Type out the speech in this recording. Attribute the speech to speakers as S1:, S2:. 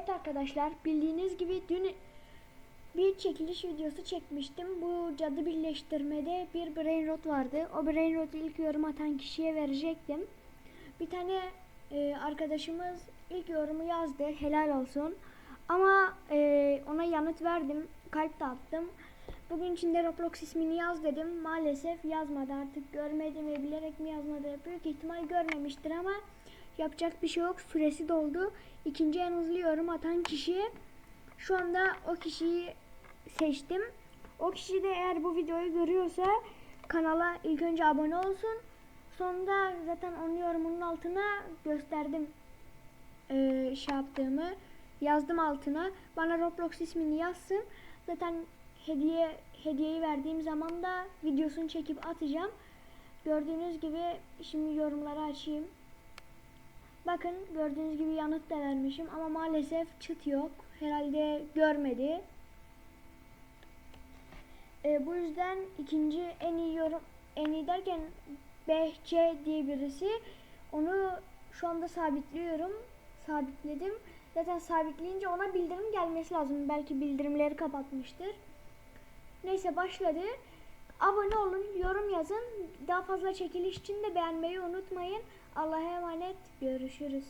S1: Evet arkadaşlar bildiğiniz gibi dün bir çekiliş videosu çekmiştim. Bu cadı birleştirmede bir brain rot vardı. O brain rotu ilk yorum atan kişiye verecektim. Bir tane e, arkadaşımız ilk yorumu yazdı. Helal olsun. Ama e, ona yanıt verdim. Kalp de attım. Bugün içinde Roblox ismini yaz dedim. Maalesef yazmadı artık. Görmedi mi bilerek mi yazmadı? Büyük ihtimal görmemiştir ama yapacak bir şey yok. Süresi doldu. İkinci en hızlı yorum atan kişi şu anda o kişiyi seçtim. O kişi de eğer bu videoyu görüyorsa kanala ilk önce abone olsun. Sonunda zaten onun yorumunun altına gösterdim ee, şey yaptığımı. Yazdım altına. Bana Roblox ismini yazsın. Zaten hediye hediyeyi verdiğim zaman da videosunu çekip atacağım. Gördüğünüz gibi şimdi yorumları açayım. Bakın gördüğünüz gibi yanıt da vermişim ama maalesef çıt yok. Herhalde görmedi. Ee, bu yüzden ikinci en iyi yorum en iyi derken Behçe diye birisi onu şu anda sabitliyorum. Sabitledim. Zaten sabitleyince ona bildirim gelmesi lazım. Belki bildirimleri kapatmıştır. Neyse başladı. Abone olun, yorum yazın. Daha fazla çekiliş için de beğenmeyi unutmayın. Allah'a emanet. Görüşürüz.